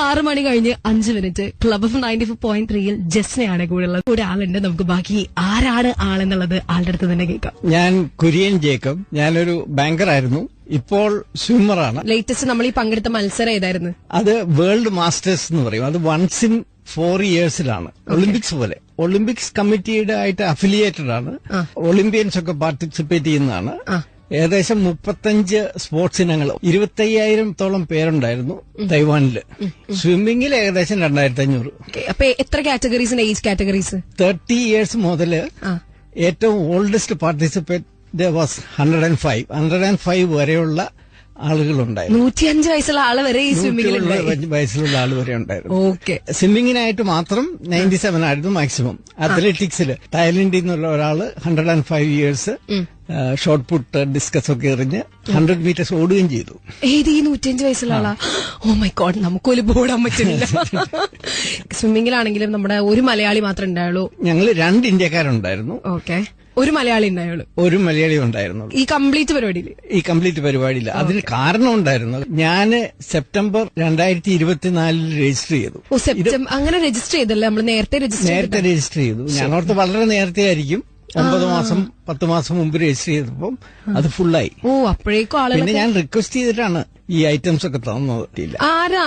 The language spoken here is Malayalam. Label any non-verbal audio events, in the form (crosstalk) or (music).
ആറ് മണി കഴിഞ്ഞ് അഞ്ച് minute. Club of ninety four point ത്രീയിൽ ജസ്നയാണ് കൂടെ ഉള്ളത് ഒരാളുണ്ട് നമുക്ക് ബാക്കി ആരാണ് ആളെന്നുള്ളത് ആളുടെ അടുത്ത് തന്നെ കേൾക്കാം. ഞാൻ കുര്യൻ ജേക്കബ്. ഞാനൊരു ബാങ്കറായിരുന്നു ഇപ്പോൾ സ്വിമ്മറാണ് ലേറ്റസ്റ്റ് നമ്മൾ ഈ പങ്കെടുത്ത മത്സരം ഏതായിരുന്നു? അത് വേൾഡ് മാസ്റ്റേഴ്സ് എന്ന് പറയും. അത് വൺസ് ഇൻ ഫോർ ഇയേഴ്സിലാണ് ഒളിമ്പിക്സ് പോലെ. ഒളിമ്പിക്സ് കമ്മിറ്റിയുടെ ആയിട്ട് അഫിലിയേറ്റഡ് ആണ്. ഒളിമ്പ്യൻസ് ഒക്കെ പാർട്ടിസിപ്പേറ്റ് ചെയ്യുന്നതാണ്. ഏകദേശം മുപ്പത്തഞ്ച് സ്പോർട്സ് ഇനങ്ങൾ. ഇരുപത്തയ്യായിരത്തോളം പേരുണ്ടായിരുന്നു തൈവാനിൽ സ്വിമ്മിങ്ങിൽ ഏകദേശം രണ്ടായിരത്തി അഞ്ഞൂറ് അപ്പൊ എത്ര കാറ്റഗറീസിന്റെ ഏജ് കാറ്റഗറീസ് തേർട്ടി ഇയേഴ്സ് മുതൽ ഏറ്റവും oldest participate was hundred and five hundred and five വരെയുള്ള ആളുകളുണ്ടായിരുന്നു. നൂറ്റിയഞ്ച് വയസ്സുള്ള ആൾ വരെ ഈ സ്വിമ്മിങ്ങിലുള്ള വയസ്സിലുള്ള ആൾ വരെ ഉണ്ടായിരുന്നു. ഓക്കെ സ്വിമ്മിങ്ങിനായിട്ട് മാത്രം നയന്റി സെവൻ ആയിരുന്നു മാക്സിമം അത്ലറ്റിക്സിൽ തായ്ലൻഡിൽ നിന്നുള്ള ഒരാൾ hundred and five years shot put discus ഒക്കെ എറിഞ്ഞ് ഹൺഡ്രഡ് മീറ്റേഴ്സ് ഓടുകയും ചെയ്തു. ഏത് ഈ നൂറ്റിയഞ്ച് വയസ്സുള്ള ആളാ? ഓ മൈ ഗോഡ് നമുക്കൊരു ബോർഡാൻ പറ്റുന്നില്ല സ്വിമ്മിങ്ങിലാണെങ്കിലും (laughs) നമ്മുടെ ഒരു മലയാളി മാത്രമേ ഉണ്ടായുള്ളൂ. ഞങ്ങൾ രണ്ട് ഇന്ത്യക്കാരുണ്ടായിരുന്നു. ഓക്കെ ഒരു മലയാളി ഉണ്ടായുള്ളൂ. ഒരു മലയാളി ഉണ്ടായിരുന്നു. ഈ കംപ്ലീറ്റ് പരിപാടിയിൽ. ഈ കംപ്ലീറ്റ് പരിപാടിയില്ല അതിന് കാരണം ഉണ്ടായിരുന്നു ഞാൻ സെപ്റ്റംബർ രണ്ടായിരത്തി ഇരുപത്തിനാലിൽ രജിസ്റ്റർ ചെയ്തു. ഓ സെപ്റ്റംബർ അങ്ങനെ രജിസ്റ്റർ ചെയ്തല്ലേ നമ്മൾ നേരത്തെ രജിസ്റ്റർ നേരത്തെ രജിസ്റ്റർ ചെയ്തു. ഞാൻ ഞാനോർത്ത് വളരെ നേരത്തെ ആയിരിക്കും. ഒമ്പത് മാസം പത്ത് മാസം മുമ്പ് രജിസ്റ്റർ ചെയ്തപ്പം അത് ഫുള്ളായി ഓ അപ്പോഴേക്കും പിന്നെ ഞാൻ റിക്വസ്റ്റ് ചെയ്തിട്ടാണ് ഈ ഐറ്റംസ് ഒക്കെ തന്നത്. ആരാ